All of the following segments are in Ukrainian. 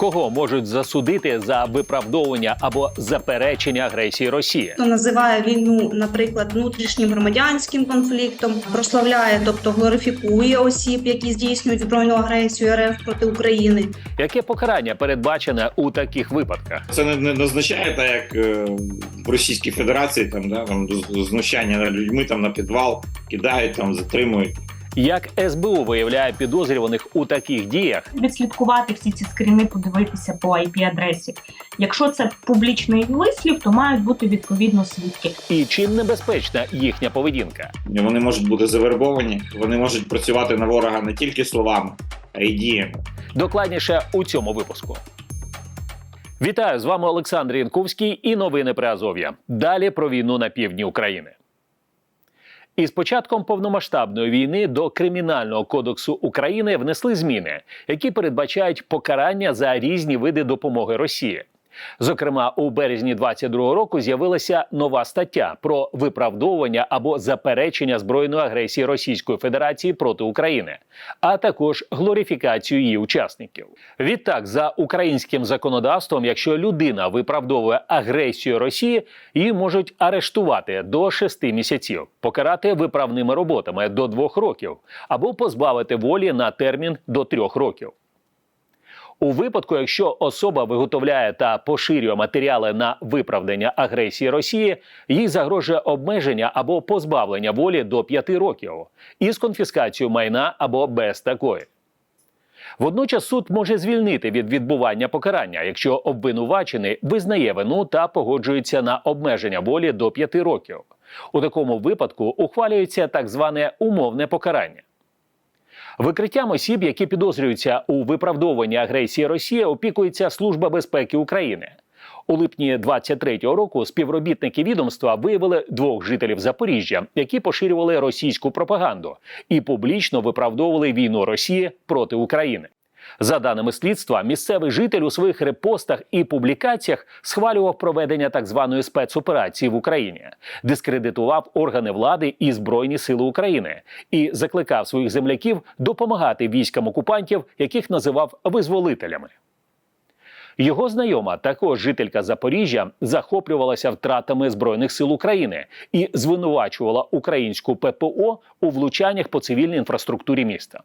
Кого можуть засудити за виправдовування або заперечення агресії Росії? хто називає війну, наприклад, внутрішнім громадянським конфліктом, прославляє, тобто глорифікує осіб, які здійснюють збройну агресію РФ проти України. Яке покарання передбачене у таких випадках? Це не, не означає так, як е, в Російській Федерації там да там знущання над людьми там на підвал кидають, там затримують. Як СБУ виявляє підозрюваних у таких діях? відслідкувати всі ці скріни, подивитися по IP-адресі. Якщо це публічний вислів, то мають бути відповідно свідки. І чим небезпечна їхня поведінка? Вони можуть бути завербовані, вони можуть працювати на ворога не тільки словами, а й діями. Докладніше у цьому випуску. Вітаю з вами Олександр Янковський і новини при Азов'я. Далі про війну на півдні України. Із початком повномасштабної війни до Кримінального кодексу України внесли зміни, які передбачають покарання за різні види допомоги Росії. Зокрема, у березні 22-го року з'явилася нова стаття про виправдовування або заперечення збройної агресії Російської Федерації проти України, а також глорифікацію її учасників. Відтак, за українським законодавством, якщо людина виправдовує агресію Росії, її можуть арештувати до 6 місяців, покарати виправними роботами до 2 років або позбавити волі на термін до 3 років. У випадку, якщо особа виготовляє та поширює матеріали на виправдання агресії Росії, їй загрожує обмеження або позбавлення волі до 5 років із конфіскацією майна або без такої. Водночас суд може звільнити від відбування покарання, якщо обвинувачений визнає вину та погоджується на обмеження волі до 5 років. У такому випадку ухвалюється так зване умовне покарання. Викриттям осіб, які підозрюються у виправдовуванні агресії Росії, опікується Служба безпеки України. У липні 23-го року співробітники відомства виявили двох жителів Запоріжжя, які поширювали російську пропаганду і публічно виправдовували війну Росії проти України. За даними слідства, місцевий житель у своїх репостах і публікаціях схвалював проведення так званої спецоперації в Україні, дискредитував органи влади і збройні сили України і закликав своїх земляків допомагати військам окупантів, яких називав визволителями. Його знайома, також жителька Запоріжжя, захоплювалася втратами збройних сил України і звинувачувала українську ППО у влучаннях по цивільній інфраструктурі міста.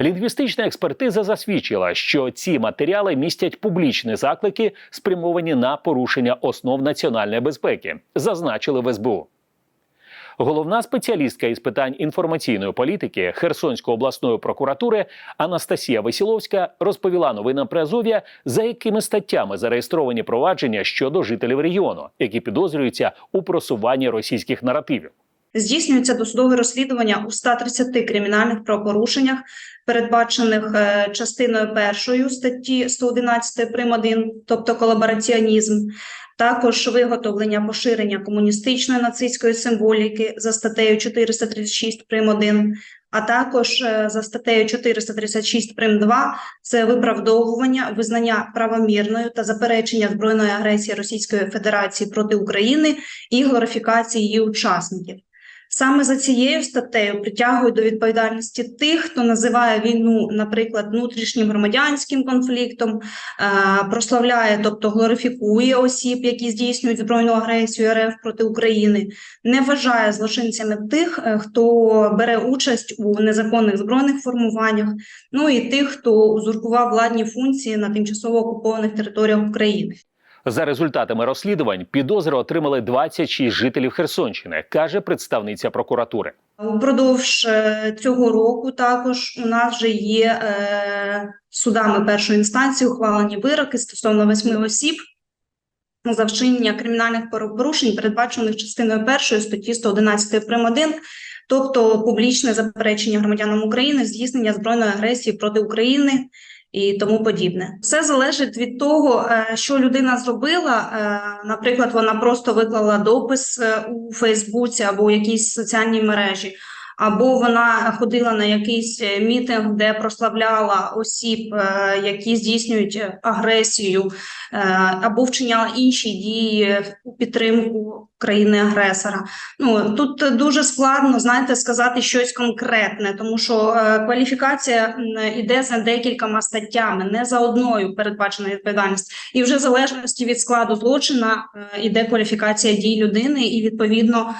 Лінгвістична експертиза засвідчила, що ці матеріали містять публічні заклики, спрямовані на порушення основ національної безпеки, зазначили в СБУ. Головна спеціалістка із питань інформаційної політики Херсонської обласної прокуратури Анастасія Весіловська розповіла новинам при Азов'я, за якими статтями зареєстровані провадження щодо жителів регіону, які підозрюються у просуванні російських наративів. Здійснюється досудове розслідування у 130 кримінальних правопорушеннях, передбачених е, частиною першою статті 111 прим. 1, тобто колабораціонізм, також виготовлення поширення комуністичної нацистської символіки за статтею 436 прим. 1, а також е, за статтею 436 прим. 2 це виправдовування, визнання правомірною та заперечення збройної агресії Російської Федерації проти України і глорифікації її учасників. Саме за цією статтею притягують до відповідальності тих, хто називає війну, наприклад, внутрішнім громадянським конфліктом, е, прославляє, тобто глорифікує осіб, які здійснюють збройну агресію РФ проти України, не вважає злочинцями тих, е, хто бере участь у незаконних збройних формуваннях, ну і тих, хто узурпував владні функції на тимчасово окупованих територіях України. За результатами розслідувань підозри отримали 26 жителів Херсонщини, каже представниця прокуратури. Упродовж е, цього року також у нас вже є е, судами першої інстанції ухвалені вироки стосовно восьми осіб за вчинення кримінальних правопорушень, передбачених частиною першої статті 111 прим. 1, тобто публічне заперечення громадянам України, здійснення збройної агресії проти України і тому подібне. Все залежить від того, е, що людина зробила. Е, Наприклад, вона просто виклала допис е, у Фейсбуці або у якійсь соціальній мережі. Або вона ходила на якийсь е, мітинг, де прославляла осіб, е, які здійснюють е, агресію, або вчиняла інші дії у підтримку країни-агресора. Ну тут дуже складно знаєте сказати щось конкретне, тому що кваліфікація м, іде за декількома статтями, не за одною передбачена відповідальність, і вже в залежності від складу злочина е, іде кваліфікація дій людини, і відповідно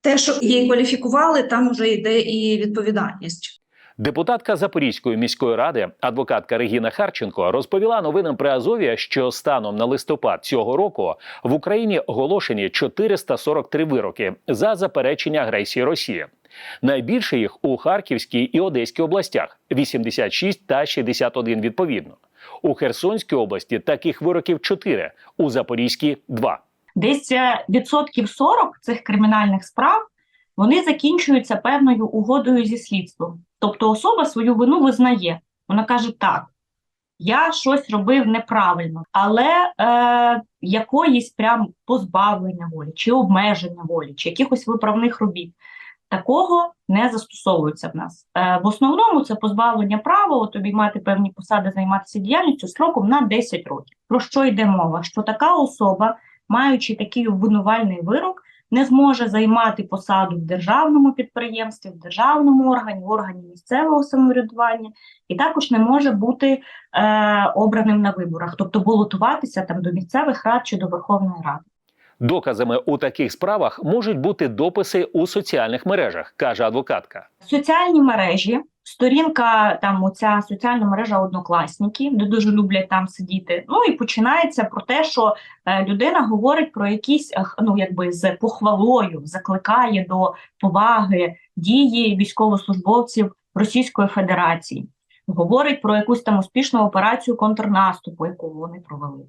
те, що її кваліфікували, там вже йде і відповідальність. Депутатка Запорізької міської ради, адвокатка Регіна Харченко, розповіла новинам при Азові, що станом на листопад цього року в Україні оголошені 443 вироки за заперечення агресії Росії. Найбільше їх у Харківській і Одеській областях 86 та 61 відповідно. У Херсонській області таких вироків 4, у Запорізькій 2. Десь е, відсотків 40 цих кримінальних справ вони закінчуються певною угодою зі слідством. Тобто особа свою вину визнає. Вона каже: так, я щось робив неправильно, але е, якоїсь прям позбавлення волі, чи обмеження волі, чи якихось виправних робіт. Такого не застосовується в нас. Е, в основному це позбавлення права, от обіймати певні посади, займатися діяльністю строком на 10 років. Про що йде мова? Що така особа, маючи такий обвинувальний вирок, не зможе займати посаду в державному підприємстві, в державному органі, в органі місцевого самоврядування, і також не може бути е, обраним на виборах, тобто балотуватися там до місцевих рад чи до Верховної Ради. Доказами у таких справах можуть бути дописи у соціальних мережах, каже адвокатка. Соціальні мережі, сторінка там оця соціальна мережа однокласники, де дуже люблять там сидіти. Ну і починається про те, що е, людина говорить про якісь ну якби з похвалою, закликає до поваги дії військовослужбовців Російської Федерації. Говорить про якусь там успішну операцію контрнаступу, яку вони провели,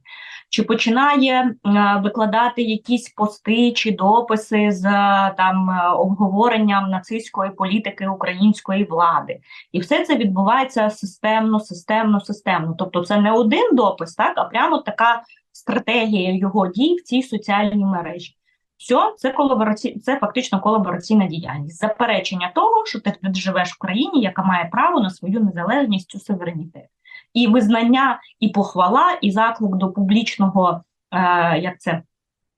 чи починає е, викладати якісь пости чи дописи з е, там е, обговоренням нацистської політики української влади, і все це відбувається системно, системно, системно. Тобто, це не один допис, так а прямо така стратегія його дій в цій соціальній мережі. Все, це колабораці... це фактично колабораційна діяльність, заперечення того, що ти живеш в країні, яка має право на свою незалежність суверенітет, і визнання, і похвала, і заклик до публічного, е, як це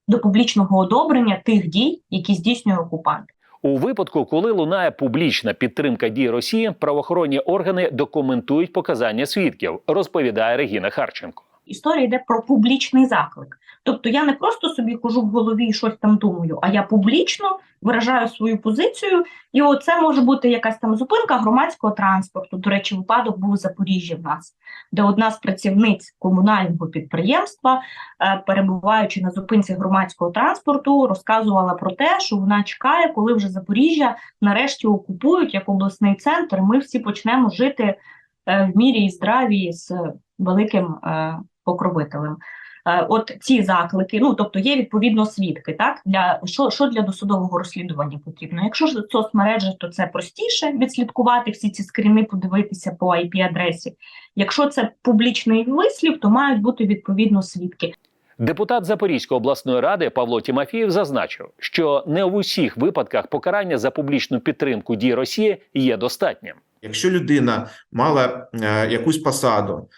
до публічного одобрення тих дій, які здійснює окупант. У випадку, коли лунає публічна підтримка дій Росії, правоохоронні органи документують показання свідків, розповідає Регіна Харченко. Історія йде про публічний заклик. Тобто я не просто собі хожу в голові і щось там думаю, а я публічно виражаю свою позицію, і оце може бути якась там зупинка громадського транспорту. До речі, випадок був у Запоріжжі в нас, де одна з працівниць комунального підприємства, е, перебуваючи на зупинці громадського транспорту, розказувала про те, що вона чекає, коли вже Запоріжжя нарешті окупують як обласний центр. Ми всі почнемо жити е, в мірі і здраві з великим е, покровителем. Е, От ці заклики, ну тобто є відповідно свідки, так для що, що для досудового розслідування потрібно. Якщо ж соцмережі, то це простіше відслідкувати всі ці скріни, подивитися по IP-адресі. Якщо це публічний вислів, то мають бути відповідно свідки. Депутат Запорізької обласної ради Павло Тімофєєв зазначив, що не в усіх випадках покарання за публічну підтримку дій Росії є достатнім. Якщо людина мала е, якусь посаду,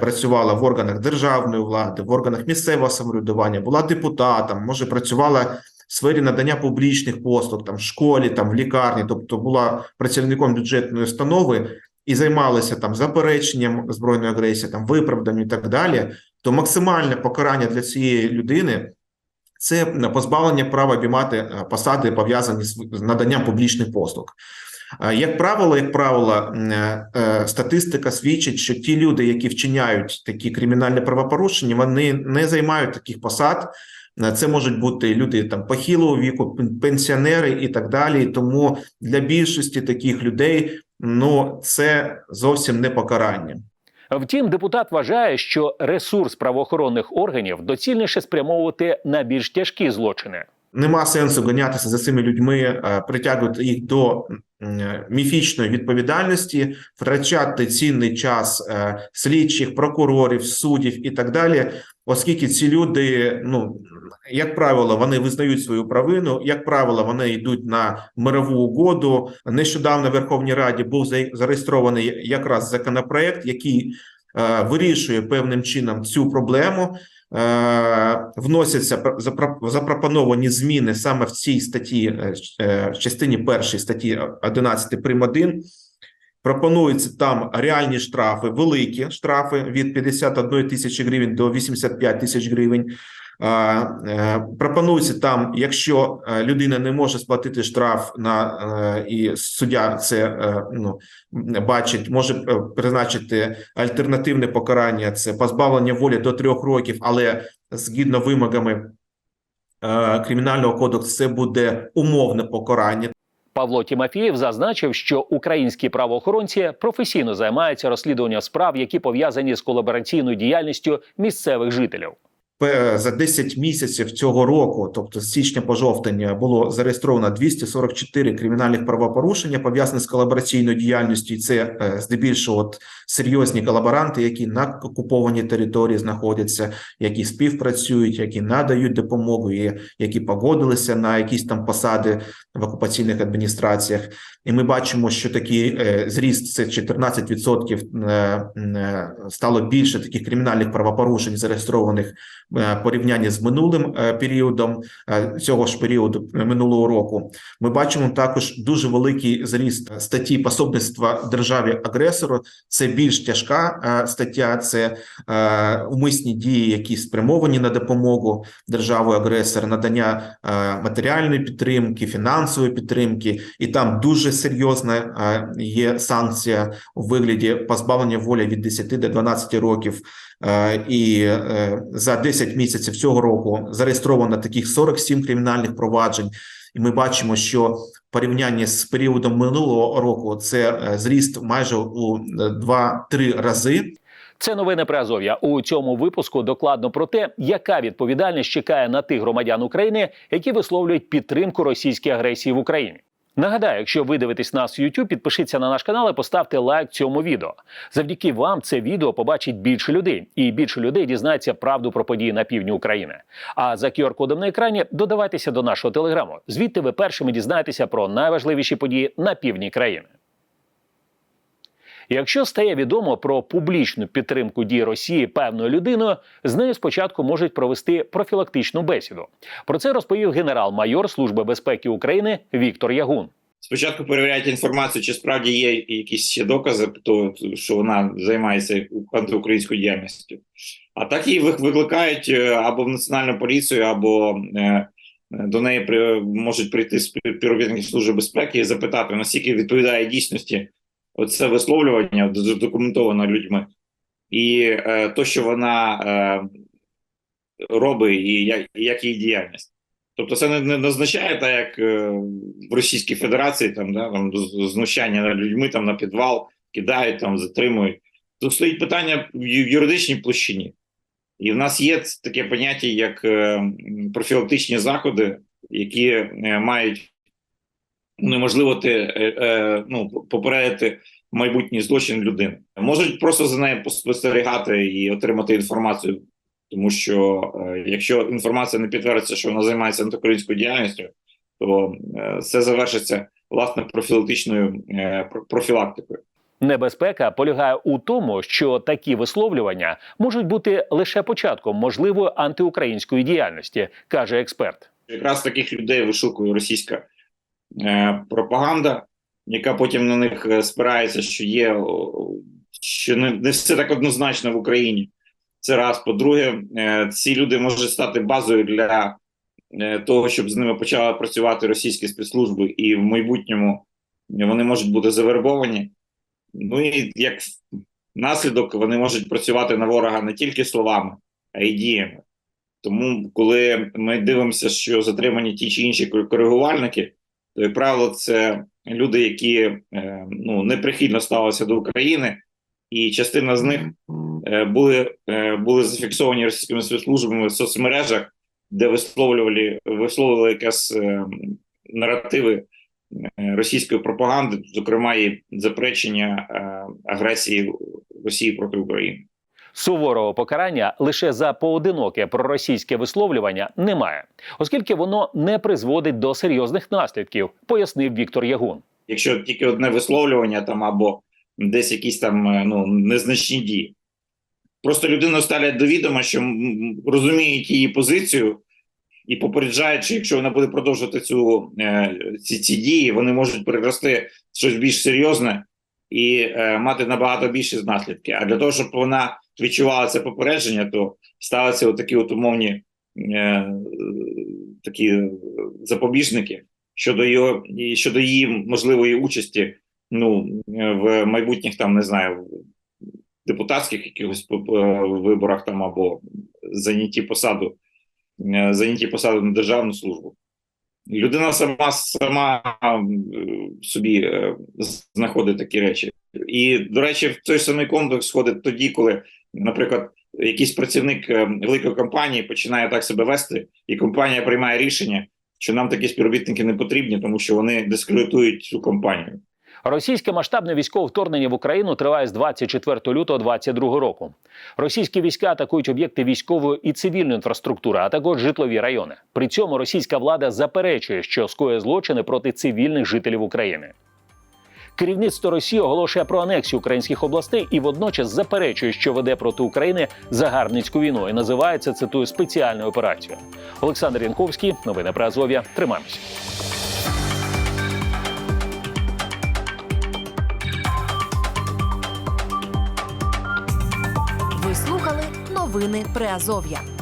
працювала в органах державної влади, в органах місцевого самоврядування, була депутатом, може працювала в сфері надання публічних послуг, там в школі, там в лікарні, тобто була працівником бюджетної установи і займалася там запереченням збройної агресії, там виправданням і так далі, то максимальне покарання для цієї людини. Це позбавлення права обіймати е, посади, пов'язані з наданням публічних послуг. Як правило, як правило, е, е, статистика свідчить, що ті люди, які вчиняють такі кримінальні правопорушення, вони не займають таких посад. Е, Це можуть бути люди там похилого віку, пенсіонери і так далі. Тому для більшості таких людей ну це зовсім не покарання. Втім, депутат вважає, що ресурс правоохоронних органів доцільніше спрямовувати на більш тяжкі злочини. Нема сенсу ганятися за цими людьми, е, притягувати їх до міфічної відповідальності, втрачати цінний час е, слідчих, прокурорів, суддів і так далі, оскільки ці люди ну як правило, вони визнають свою провину. Як правило, вони йдуть на мирову угоду. Нещодавно в Верховній Раді був за- зареєстрований якраз законопроект, який е, вирішує певним чином цю проблему. Е, Вносяться пр- запро- запропоновані зміни саме в цій статті, е, е, в частині першої статті 11 прим. 1. Пропонуються там реальні штрафи, великі штрафи від 51 тисячі гривень до 85 тисяч гривень. Е, Пропонується там, якщо е, людина не може сплатити штраф на е, і суддя це ну, бачить, може призначити альтернативне покарання, це позбавлення волі до трьох років, але згідно вимогами кримінального кодексу, це буде умовне покарання. Павло Тімофієв зазначив, що українські правоохоронці професійно займаються розслідуванням справ, які пов'язані з колабораційною діяльністю місцевих жителів. За 10 місяців цього року, тобто з січня по жовтень, було зареєстровано 244 кримінальних правопорушення пов'язані з колабораційною діяльністю. Це е, здебільшого от серйозні колаборанти, які на окупованій території знаходяться, які співпрацюють, які надають допомогу, і які погодилися на якісь там посади в окупаційних адміністраціях. І ми бачимо, що такий е, зріст це 14% е, е, стало більше таких кримінальних правопорушень зареєстрованих е, порівнянні з минулим е, періодом е, цього ж періоду е, минулого року. Ми бачимо також дуже великий зріст статті пособництва державі агресору. Це більш тяжка е, стаття, це е, умисні дії, які спрямовані на допомогу держави агресора, надання е, матеріальної підтримки, фінансової підтримки, і там дуже серйозна е, є санкція у вигляді позбавлення волі від 10 до 12 років. Е, І е, за 10 місяців цього року зареєстровано таких 47 кримінальних проваджень. І ми бачимо, що в порівнянні з періодом минулого року це е, зріст майже у е, 2-3 рази. Це новини про Азов'я. У цьому випуску докладно про те, яка відповідальність чекає на тих громадян України, які висловлюють підтримку російській агресії в Україні. Нагадаю, якщо ви дивитесь нас в YouTube, підпишіться на наш канал і поставте лайк цьому відео. Завдяки вам це відео побачить більше людей, і більше людей дізнається правду про події на півдні України. А за QR-кодом на екрані додавайтеся до нашого телеграму. Звідти ви першими дізнаєтеся про найважливіші події на півдні країни. Якщо стає відомо про публічну підтримку дій Росії певною людиною, з нею спочатку можуть провести профілактичну бесіду. Про це розповів генерал-майор Служби безпеки України Віктор Ягун. Спочатку перевіряють інформацію, чи справді є якісь ще докази, то що вона займається антиукраїнською діяльністю. А так її вик- викликають е, або в національну поліцію, або е, до неї можуть прийти співробітники служби безпеки і запитати, наскільки відповідає дійсності оце висловлювання задокументовано людьми, і е, то, що вона е, робить, і як, як її діяльність. Тобто, це не, не означає так, як е, в Російській Федерації там, да, там знущання над людьми там на підвал кидають, там затримують. Тут стоїть питання в юридичній площині. І в нас є таке поняття, як е, профілактичні заходи, які е, мають унеможливити, е, е, ну, попередити майбутній злочин людини. Можуть просто за нею спостерігати і отримати інформацію, тому що е, якщо інформація не підтвердиться, що вона займається антикорейською діяльністю, то е, це завершиться власне профілактичною е, про- профілактикою. Небезпека полягає у тому, що такі висловлювання можуть бути лише початком можливої антиукраїнської діяльності, каже експерт. Якраз таких людей вишукує російська пропаганда, яка потім на них е, спирається, що є що не, не все так однозначно в Україні. Це раз. По-друге, е, ці люди можуть стати базою для е, того, щоб з ними почали працювати російські спецслужби, і в майбутньому вони можуть бути завербовані. Ну і як наслідок вони можуть працювати на ворога не тільки словами, а й діями. Тому, коли ми дивимося, що затримані ті чи інші коригувальники, то, як правило, це люди, які е, ну, неприхильно ставилися до України, і частина з них е, були, е, були зафіксовані російськими спецслужбами в соцмережах, де висловлювали, висловлювали е, наративи російської пропаганди, зокрема і заперечення агресії Росії проти України. Суворого покарання лише за поодиноке проросійське висловлювання немає, оскільки воно не призводить до серйозних наслідків, пояснив Віктор Ягун. Якщо тільки одне висловлювання там або десь якісь там е, ну, незначні дії. Просто людину ставлять до відома, що розуміють її позицію і попереджають, що якщо вона буде продовжувати цю, е, ці, ці дії, вони можуть перерости щось більш серйозне і е, мати набагато більші наслідки. А для того, щоб вона відчувала це попередження, то ставляться отакі от умовні е, такі запобіжники щодо його щодо її можливої участі ну в майбутніх там не знаю депутатських якихось е, виборах там або зайняті посаду е, зайняті посаду на державну службу. Людина сама сама собі е, знаходить такі речі. І, до речі, в той самий комплекс входить тоді, коли, наприклад, якийсь працівник е, великої компанії починає так себе вести, і компанія приймає рішення, що нам такі співробітники не потрібні, тому що вони дискредитують цю компанію. Російське масштабне військове вторгнення в Україну триває з 24 лютого 2022 року. Російські війська атакують об'єкти військової і цивільної інфраструктури, а також житлові райони. При цьому російська влада заперечує, що скоює злочини проти цивільних жителів України. Керівництво Росії оголошує про анексію українських областей і водночас заперечує, що веде проти України загарбницьку війну і називається цитую спеціальною операцією. Олександр Янковський, новини про Азов'я. Тримаємося. Новини Приазов'я.